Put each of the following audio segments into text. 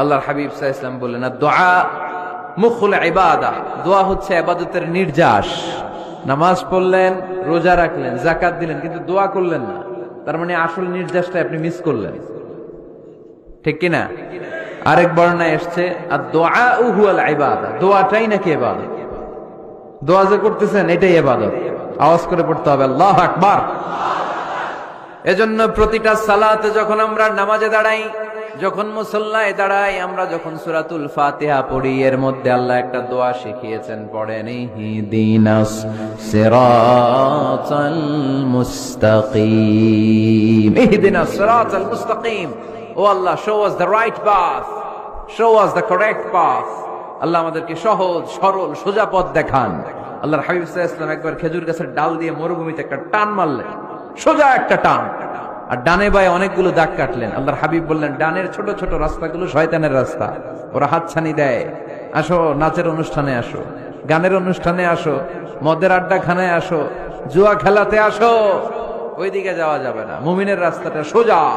আল্লাহর হাবিব সাহা ইসলাম বললেন দোয়া মুখুল ইবাদা দোয়া হচ্ছে আবাদতের নির্যাস। নামাজ পড়লেন, রোজা রাখলেন জাকাত দিলেন, কিন্তু দোয়া করলেন না। তার মানে আসল নির্যাসটা আপনি মিস করলেন। ঠিক কিনা আরেক বর্ণায় এসছে, আর দোয়া উহুয়াল ইবাদা দোয়াটাই নাকি ইবাদত? দোয়া যে করতেছেন, এটাই ইবাদত। আওয়াজ করে পড়তে হবে, আল্লাহ আকবার এজন্য প্রতিটা সালাতে যখন আমরা নামাজে দাঁড়াই, যখন মুসল্লায় দাঁড়াই, আমরা যখন সুরাতুল ফাতিহা পড়ি, এর মধ্যে আল্লাহ একটা দোয়া শিখিয়েছেন, পড়েন, ইহদিনাস সিরাতাল মুস্তাকিম। ইহদিনাস সিরাতাল মুস্তাকিম। O Allah show us the right path show us the correct path Allah আমাদেরকে সহজ, সরল, সোজা পথ দেখান। আল্লাহর হাবিব সাল্লাল্লাহু আলাইহি একবার খেজুর গাছের ডাল দিয়ে মরুভূমিতে একটা টান মারলেন। সোজা একটা টান। আর ডানে বায়ে অনেকগুলো দাগ কাটলেন। আল্লাহর হাবিব বললেন, ডানের ছোট ছোট রাস্তাগুলো শয়তানের রাস্তা। ওরা হাতছানি দেয়। আসো, নাচের অনুষ্ঠানে আসো। গানের অনুষ্ঠানে আসো। মদের আড্ডা খানায় আসো। জুয়া খেলাতে আসো। ওইদিকে যাওয়া যাবে না। মুমিনের রাস্তাটা সোজা।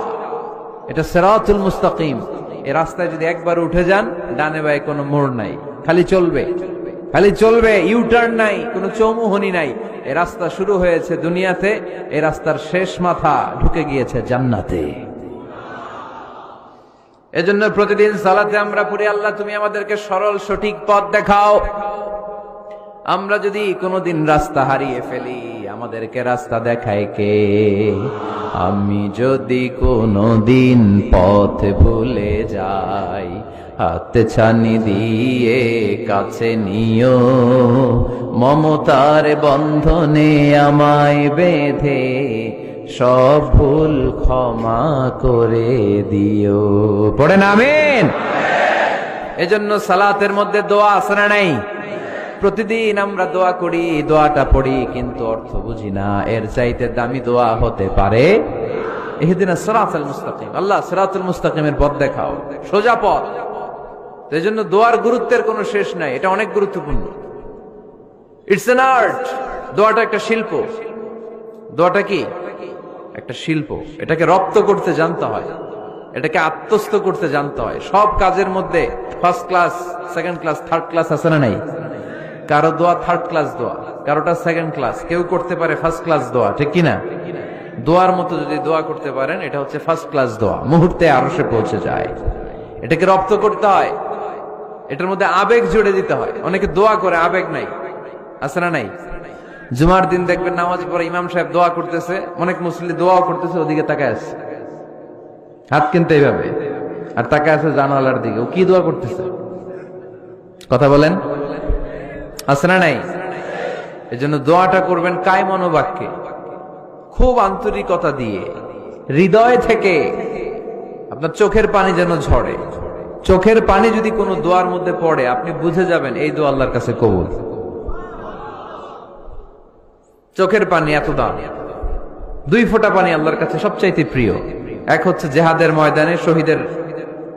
এটা সেরাতুল মুস্তাকিম। এই রাস্তায় যদি একবার উঠে যান, ডানে বায়ে কোনো মোড় নাই। খালি চলবে। খালি চলবে ইউটার্ন নাই, কোনো চৌমুহনি নাই। এ রাস্তা শুরু হয়েছে দুনিয়াতে, এ রাস্তার শেষ মাথা ঢুকে গিয়েছে জান্নাতে। এজন্য প্রতিদিন সালাতে আমরা পড়ি, আল্লাহ তুমি আমাদেরকে সরল সঠিক পথ দেখাও। আমরা যদি কোনোদিন রাস্তা হারিয়ে ফেলি, আমাদেরকে রাস্তা দেখায় কে? আমি যদি কোনোদিন পথ ভুলে যাই হাতে ছানি দিয়ে কাছে নিও। মমতার বন্ধনে আমায় বেঁধে সব ভুল ক্ষমা করে দিও। পড়ে নামেন এজন্য সালাতের মধ্যে দোয়া আসে না নাই? প্রতিদিন আমরা দোয়া করি, দোয়াটা পড়ি, কিন্তু অর্থ বুঝি না। এর চাইতে দামি দোয়া হতে পারে এদিনা সরাতুল মুস্তাকিম। আল্লাহ সরাতুল মুস্তাকিমের পথ দেখাও। সোজা পথ। তো জন্য দোয়ার গুরুত্বের কোনো শেষ নাই, এটা অনেক গুরুত্বপূর্ণ। ইটস এন আর্ট দোয়াটা একটা শিল্প। দোয়াটা কি? একটা শিল্প। এটাকে রপ্ত করতে জানতে হয়। এটাকে আত্মস্থ করতে জানতে হয়। সব কাজের মধ্যে first class second class third class আছে না নাই? কারও দোয়া থার্ড ক্লাস দোয়া, কারোটা সেকেন্ড ক্লাস কেউ করতে পারে ফার্স্ট ক্লাস দোয়া, ঠিক কিনা দোয়ার মতো যদি দোয়া করতে পারেন, এটা হচ্ছে ফার্স্ট ক্লাস দোয়া। মুহূর্তে আরও সে পৌঁছে যায়। এটাকে রপ্ত করতে হয়। এটার মধ্যে আবেগ জুড়ে দিতে হয়। অনেকে দোয়া করে, আবেগ নাই। আছে না নাই? জুমার দিন দেখবেন নামাজ পরে ইমাম সাহেব দোয়া করতেছে, অনেক মুসলিম দোয়াও করতেছে, ওদিকে তাকায় আছে। হাত কিনতে এইভাবে। আর তাকায় আছে জানালার দিকে। ও কি দোয়া করতেছে? কথা বলেন। আছে না নাই? এই জন্য দোয়াটা করবেন কায় মনোবাক্যে খুব আন্তরিকতা দিয়ে। হৃদয় থেকে আপনার চোখের পানি যেন ঝরে। চোখের পানি যদি কোনো দোয়ার মধ্যে পড়ে, আপনি বুঝে যাবেন এই দোয়া আল্লাহর কাছে কবুল। চোখের পানি এত দাম। দুই ফোঁটা পানি আল্লাহর কাছে সবচাইতে প্রিয়। এক হচ্ছে জেহাদের ময়দানে শহীদের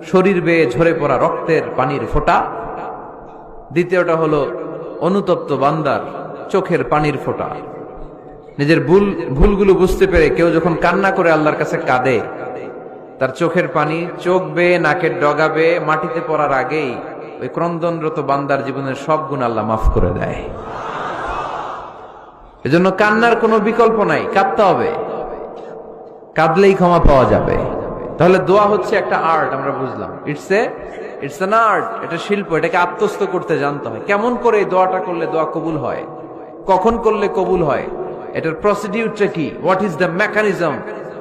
শরীর বেয়ে ঝরে পড়া রক্তের পানির ফোঁটা। দ্বিতীয়টা হলো অনুতপ্ত বান্দার চোখের পানির ফোঁটা। নিজের ভুল ভুলগুলো বুঝতে পেরে কেউ যখন কান্না করে আল্লাহর কাছে কাঁদে তার চোখের পানি চোখ বেয়ে নাকের ডগা মাটিতে পড়ার আগেই ওই ক্রন্দনরত বান্দার জীবনের সব গুণ আল্লাহ মাফ করে দেয়। এজন্য কান্নার কোনো বিকল্প নাই, কাঁদতে হবে। কাঁদলেই ক্ষমা পাওয়া যাবে। তাহলে দোয়া হচ্ছে একটা আর্ট, আমরা বুঝলাম। It's a it's an art এটা শিল্প, এটাকে আত্মস্থ করতে জানতে হয়। কেমন করে এই দোয়াটা করলে দোয়া কবুল হয়? কখন করলে কবুল হয়? এটার প্রসিডিউরটা কি? What is the mechanism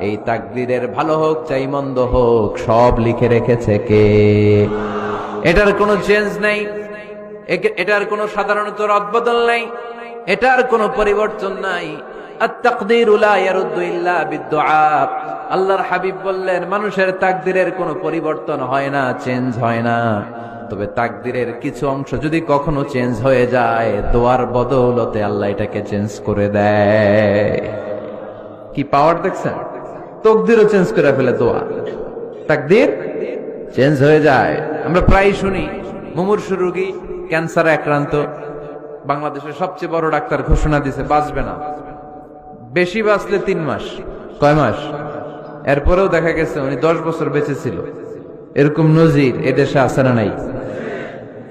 এই তাকদিরের ভালো হোক, চাই মন্দ হোক, সব লিখে রেখেছে কে? এটার কোনো চেঞ্জ নাই। এটার কোনো সাধারণত রদবদল নাই। এটার কোনো পরিবর্তন নাই। আল্লাহর হাবিব বললেন, মানুষের তাকদিরের কোনো পরিবর্তন হয় না, চেঞ্জ হয় না। তবে তাকদিরের কিছু অংশ যদি কখনো চেঞ্জ হয়ে যায়, দোয়ার বদৌলতে আল্লাহ এটাকে চেঞ্জ করে দেয়। কি পাওয়ার দেখছেন? তকদিরও চেঞ্জ করে ফেলে দোয়া। তাকদির চেঞ্জ হয়ে যায়। আমরা প্রায় শুনি, মুমূর্ষু রোগী, ক্যান্সারে আক্রান্ত, বাংলাদেশের সবচেয়ে বড় ডাক্তার ঘোষণা দিছে, বাঁচবে না। বেশি বাঁচলে তিন মাস, কয় মাস? এরপরেও দেখা গেছে উনি দশ বছর বেঁচে ছিল। এরকম নজির এদেশে আছে না নাই?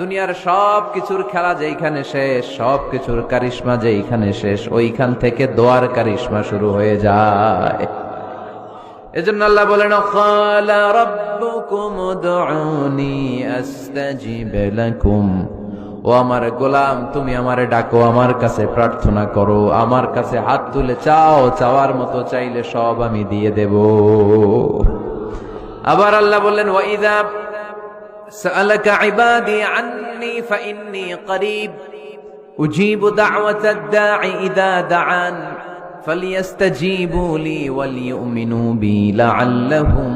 দুনিয়ার সব কিছুর খেলা যেইখানে শেষ সব কিছুর কারিশমা যেইখানে শেষ, ওইখান থেকে দোয়ার কারিশমা শুরু হয়ে যায়। এজন্য আল্লাহ বলেন, ক্বালা রাব্বুকুম উদউনি আস্তাজিব লাকুম। ও আমার গোলাম, তুমি আমারে ডাকো, আমার কাছে প্রার্থনা করো, আমার কাছে হাত তুলে চাও, চাওয়ার মতো চাইলে সব আমি দিয়ে দেব। আবার আল্লাহ বললেন ওয়াইদা سألك عبادي عني فإني قريب أجيب دعوة الداع إذا دعان فليستجيبوا لي وليؤمنوا بي لعلهم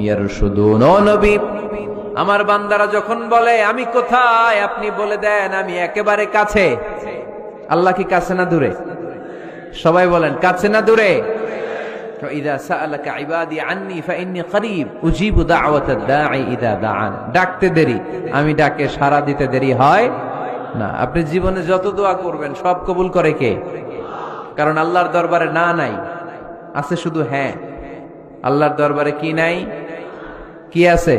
يرشدون ও নবী আমার বান্দারা যখন বলে আমি কোথায় আপনি বলে দেন আমি একেবারে কাছে আল্লাহ কি কাছে না দূরে সবাই বলেন কাছে না দূরে ইদা সাআলাকা ইবাদি আন্নি ফাইন্নি করিব উজিবু দাওয়াতাদ দাঈ ইদা দাআন ডাকতে দেরি, আমি ডাকে সাড়া দিতে দেরি হয় না। আপনি জীবনে যত দোয়া করবেন, সব কবুল করে কে? কারণ আল্লাহর দরবারে না নাই, আছে শুধু হ্যাঁ। আল্লাহর দরবারে কি নাই? কি আছে?